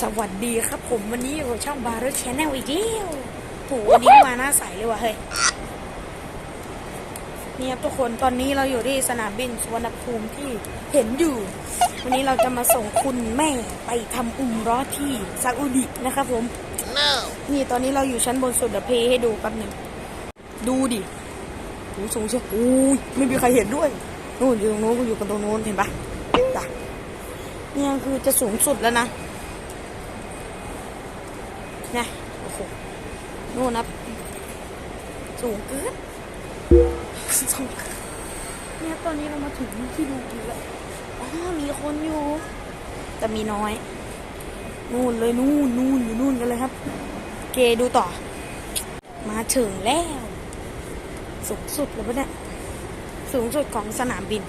สวัสดีครับผมวันนี้อยู่กับช่องบาร์ชแนลอีกแล้วโหวันนี้มาหน้าใสเลยว่ะเฮ้ยเนี่ยทุกคนตอนนี้เราอยู่ที่สนามบินสุวรรณภูมิที่เห็นอยู่ วันนี้เราจะมาส่งคุณแม่ไปทำอุมเร้อที่ซาอุดินะครับผมนี่ตอนนี้เราอยู่ชั้นบนสุดเดี๋ยวเพย์ให้ดูแป๊บหนึ่งดูดิโอ้สูงเชียวอุ้ยไม่มีใครเห็นด้วยนู่นอยู่ตรงโน้นกูอยู่กันตรงโน้นเห็นปะจ้ะเนี่ยคือจะสูงสุดแล้วนะ นะโอ้โหนู่นนะสูงเกินสูงเกินเนี่ยตอนนี้เรามาถึงที่ดูดีแล้วอ๋อมีคนอยู่ แต่มีน้อย นู่นเลยนู่นนู่นอยู่นู่นกันเลยครับ เกดูต่อ มาถึงแล้ว สูงสุดเลยปะเนี่ยสูงสุดของสนามบิน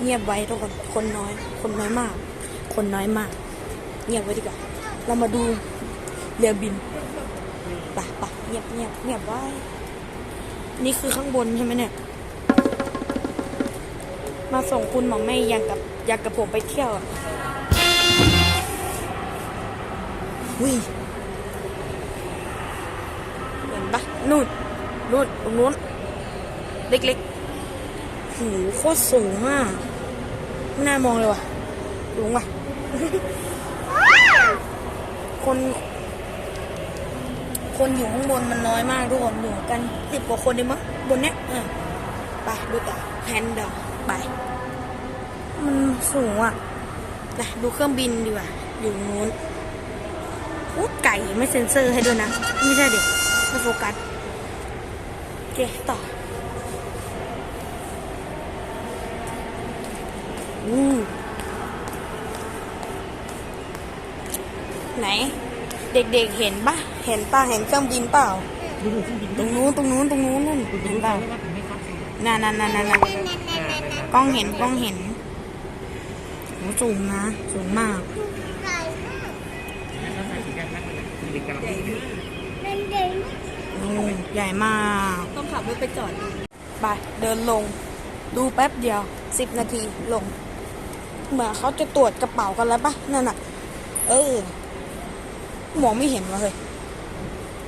เงียบไว้ทุกคนคนน้อย คนน้อยมาก คนน้อยมาก เงียบไว้ดีกว่า เรามาดู เรือบินปะปะเงียบเงียบเงียบไว้ นี่คือข้างบนใช่ไหมเนี่ย มาส่งคุณหมอไม่ยังกับอยากกับผมไปเที่ยวอะวิเห็นปะนู่นนู่นตรงนู้น เล็กๆหูโคตรสูงอะน่ามองเลยว่ะสูงว่ะคน คนอยู่ข้างบนมันน้อยมากทุกคนอยู่กันสิบกว่าคนเองมั้งบนเนี้ยไปดูต่อแฮนด์ดอกไป มันสูงอะนะดูเครื่องบินดีกว่าอยู่นู้นโอ้ไก่ไม่เซ็นเซอร์ให้ด้วยนะ ไม่ใช่เด็กไม่โฟกัสโอเคต่ออู้ไหน เด็กๆเห็นปะเห็นปะเห็นเครื่องบินเปล่า ตรงนู้นตรงนู้นตรงนู้นนู่นเห็นเปล่านั่นนั่นนั่นนั่นกล้องเห็นกล้องเห็นโหสูงนะสูงมากใหญ่มาก ต้องขับรถไปจอดไปเดินลง ดูแป๊บเดียวสิบนาทีลง เหมือนเขาจะตรวจกระเป๋ากันแล้วปะนั่นน่ะ เออ มองไม่เห็นวะเฮ้ย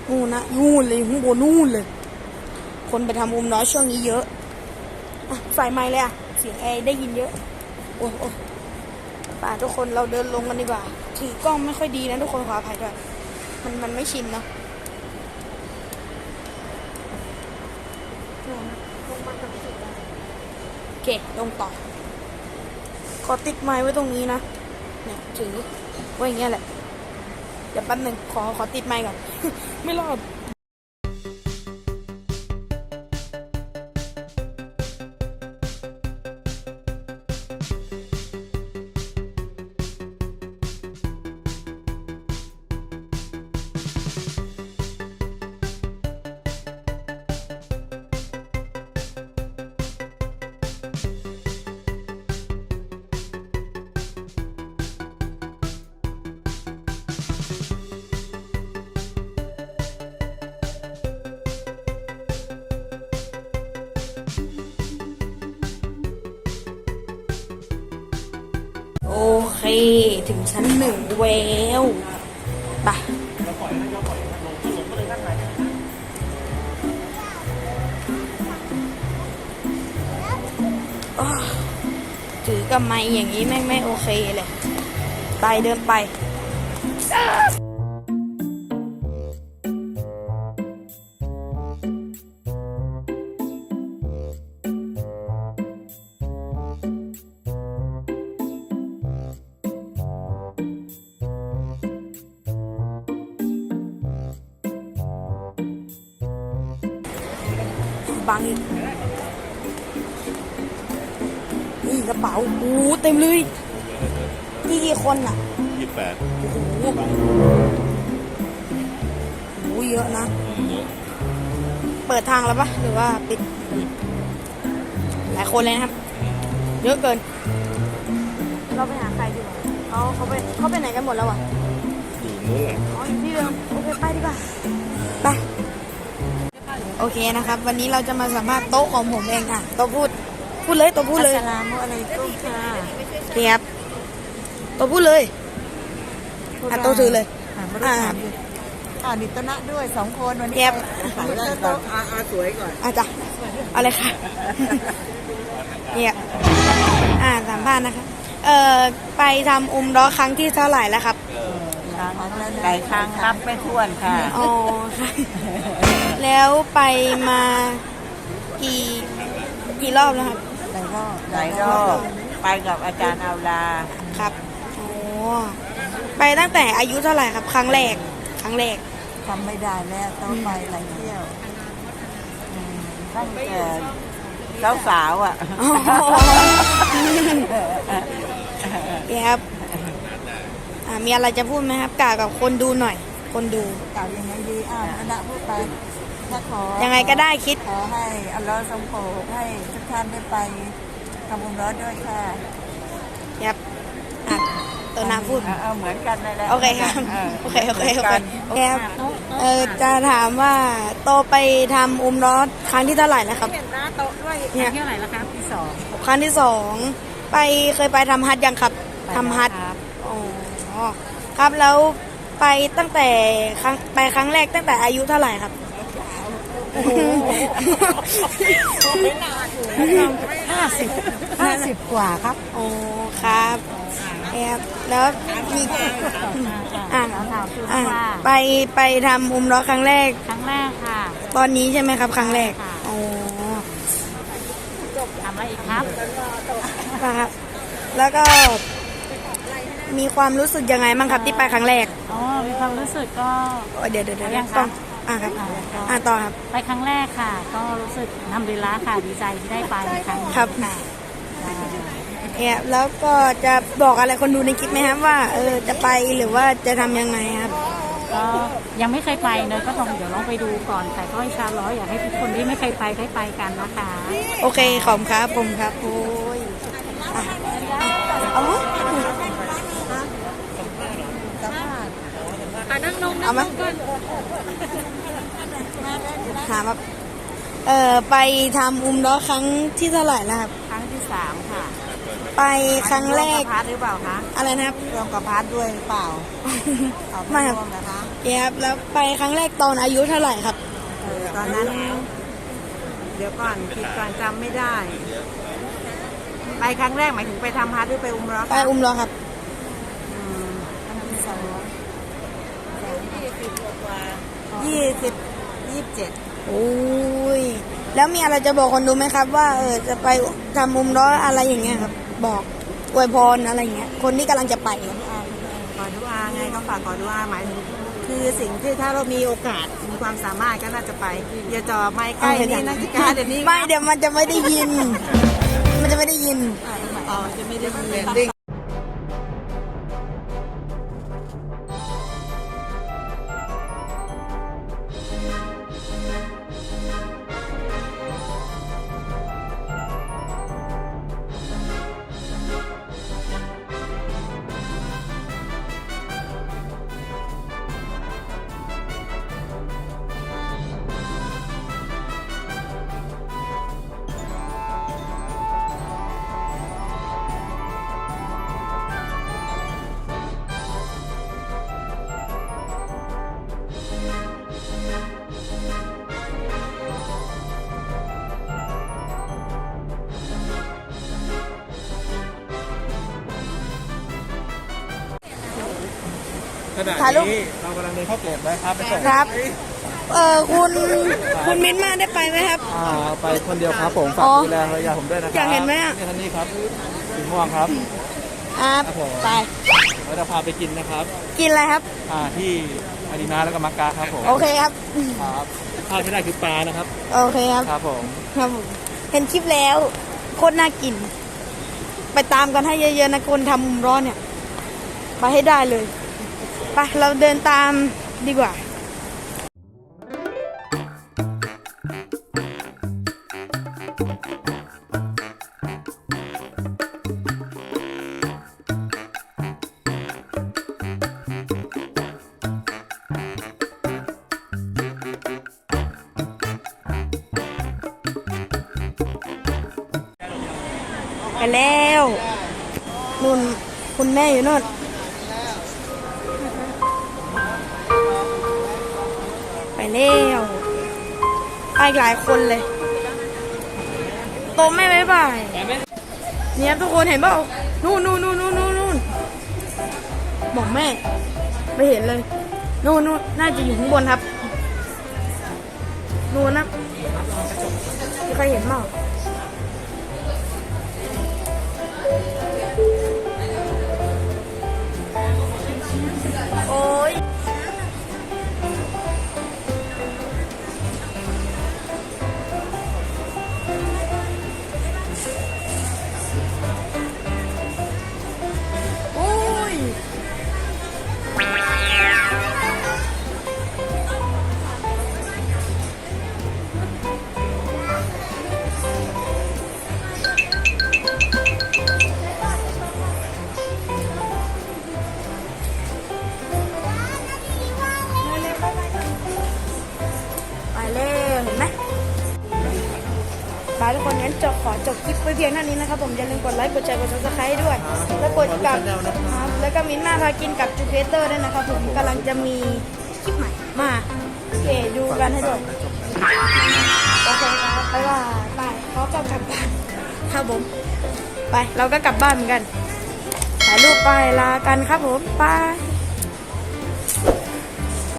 นู่นนะนู่นเลยข้างบนนู่นเลย คนไปทำมุมน้อยช่วงนี้เยอะอะใส่ไม้เลยอะเสียงแอร์ได้ยินเยอะ โอ้โอ้ป่าทุกคนเราเดินลงกันดีกว่า ถือกล้องไม่ค่อยดีนะทุกคนขออภัยด้วย มันมันไม่ชินเนาะโอเค ลงต่อ ขอติดไม้ไว้ตรงนี้นะ เนี่ยถือไว้อย่างเงี้ยแหละ เดี๋ยวแป๊บหนึ่งขอขอติดไม้ก่อน ไม่รอด ถึงชั้นหนึ่งแววไปถือกับไม้อย่างนี้แม่งไม่โอเคเลย ไปเดินไป บังอีกนี่กระเป๋าโอ้โหเต็มเลยนี่กี่คนอะยี่สิบแปดโอ้โหโอ้โหเยอะนะเปิดทางแล้วปะหรือว่าปิด หลายคนเลยนะครับ เยอะเกิน เราไปหาใครดีกว่าเขาเขาไปเขาไปไหนกันหมดแล้วอะอยู่นู้นแหละอ๋ออยู่ที่เดิมโอเคไปดีกว่าไป โอเคนะครับ วันนี้เราจะมาสัมภาษณ์โต๊ะของผมเองค่ะโต๊ะพูด พูดเลยโต๊ะพูดเลยสลามอะไรกุ้งค่ะเรียบโต๊ะพูดเลยออะโตถือเลยอะมาดูถามดิอ่านิตนะด้วยสองคนวันนี้เย็บใส่ได้ก่อนอาอาสวยก่อน อาจ้ะเอาเลยค่ะ เนี่ยอ่าสัมภาษณ์นะคะ เอ่อ ไปทำอุมร้อครั้งที่เท่าไหร่แล้วครับค รั้งหลายครั้งนับไม่ถ้วนค่ะอ๋อค่ะแล้วไปมากี่กี่รอบแล้วครับหลายรอบหลายรอบไปกับอาจารย์เอาลาครับโอ้ไปตั้งแต่อายุเท่าไหร่ครับ ครั้งแรก ครั้งแรกทำไม่ได้แล้วต้องไปหลายเที่ยวอืมตั้งแต่เจ้าสาวอะอ๋อเดี๋ยวครับ อ่ามีอะไรจะพูดไหมครับกล่าวกับคนดูหน่อย คนดู กล่าวยังไงดีอ้าวคณะพูดไปถ้าขอยังไงก็ได้คิด ขอให้อัลลอฮ์ทรงโปรดให้ทุกท่านได้ไปทำบุญร้อนด้วยค่ะครับอะตัวนาพูด เอาเอาเหมือนกันเลยแหละโอเคครับออโอเค โอเค โอหมืนเคกันครับเออจะถามว่าโตไปทำอุมรอดครั้งที่เท่าไหร่แล้วครับ เห็นหน้าโต๊ะด้วยเนี่ย เที่ยวไหนละครับที่สองครั้งที่สอง ไปเคยไปทำฮัทยังครับทำฮัทครับอ๋อ ครับแล้วไปตั้งแต่ครั้งไปครั้งแรกตั้งแต่อายุเท่าไหร่ครับโอ้โหห้าสิบห้าสิบกว่าครับ โอ้ครับครับแล้วมีอ่าอ่าไปไปทำอุมรอดครั้งแรก ครั้งแรกค่ะ ตอนนี้ใช่ไหมครับ ครั้งแรกค่ะอ๋อทำอะไรอีกครับครับ แล้วก็ มีความรู้สึกยังไงบ้างครับที่ไปครั้งแรกอ๋อมีความรู้สึกก็ โอ้ยเดี๋ยวเดี๋ยวเดี๋ยวยังคะ ต้องอ่าครับอ่าก็อ่าต่อครับ ไปครั้งแรกค่ะ ก็รู้สึกทำดีละค่ะดีใจที่ได้ไปครั้งนี้ครับ ค่ะเนี่ยแล้วก็จะบอกอะไรคนดูในคลิปไหมครับว่าเออจะไปหรือว่าจะทำยังไงครับ ก็ยังไม่เคยไปเลยก็ต้องเดี๋ยวลองไปดูก่อนแต่ก็อินชาอัลล้อฮ์อยากให้ทุกคนที่ไม่เคยไปได้ไปกันนะคะ โอเคขอบคุณครับผมครับโอ้ยอ่ เอาไหมถามครับเอ่อไปทำอุมร้อครั้งที่เท่าไหร่แล้วครับ ครั้งที่สามค่ะ ไปครั้งแรกวมบพาร์ทหรือเปล่าคะอะไรนะครับรวมกับพาร์ทด้วยหรือเปล่าเอาไม่ไม่ครับรวมนะคะเดี๋ยวครับแล้วไปครั้งแรกตอนอายุเท่าไหร่ครับเออตอนนั้น เดี๋ยวก่อนคิดก่อนจำไม่ได้ ไปครั้งแรกหมายถึงไปทำพาร์ทหรือไปอุมเราะห์ไปคะอุมร้อครับอืมครั้งที่สอง ยี่สิบยี่สิบเจ็ดโอ้ย แล้วมีอะไรจะบอกคนดูไหมครับ ว่าเออจะไปทำมุมร้ออะไรอย่างเงี้ยครับ บอกอวยพรอะไรอย่างเงี้ย คนที่กำลังจะไปครับขอดูอาไงก็ฝากขอดูอาหมายถึงคือสิ่งที่ถ้าเรามีโอกาสมีความสามารถก็น่าจะไปอย่าจ่อไม้ใกล้นี่นักกิจการเดี๋ยวนี้ไม่เดี๋ยวมันจะไม่ได้ยิน มันจะไม่ได้ยินอ๋อจะไม่ได้ยิน ณะถ่ายรูป นี้เรากำลังเดินเข้าเก็บนะครับไปส่งครับ เออคุณคุณมิ้นท์มาได้ไปไหมครับ อ่าไปคนเดียวครับผมฝากอ๋อดูแลภรรยาผมด้วยนะครับอยากเห็นไหมอะ นี่ท่านนี้ครับสีม่วงครับครับครับผม ไป เราจะพาไปกินนะครับกินอะไรครับ อ่าที่อาดีนาแล้วก็มักกะครับผมโอเคครับ ครับพลาดไม่ได้คือปลานะครับโอเคครับ ครับผมครับผมเห็นคลิปแล้วโคตรน่ากิน ไปตามกันให้เยอะๆนะคนทำมุมร้อนเนี่ย ไปให้ได้เลย ไปเราเดินตามดีกว่าไปแล้วนุ่นคุณแม่อยู่นู่น แล้วไปหลายคนเลย โตแม่บ๊ายบายเนี่ยทุกคนเห็นเปล่านู่นนู่นนู่นนู่นนู่นนู่นบอกแม่ ไม่เห็นเลย นู่นนู่นน่าจะอยู่ข้างบนครับนู่นนะใครเห็นเปล่า เท่านี้นะครับผมอย่าลืมกดไลค์กดแชร์กดซับสไครต์ด้วย แล้วกดกับครับแล้วก็มินหน้าพากินกับจูเพเตอร์ด้วยนะครับผมกำลังจะมีคลิปใหม่มาโอเคดูกันให้ด้วยโอเคครับไปว่าไปเขาก็กลับบ้านครับผม ไปเราก็กลับบ้านเหมือนกันถ่ายรูปไปลากันครับผมไป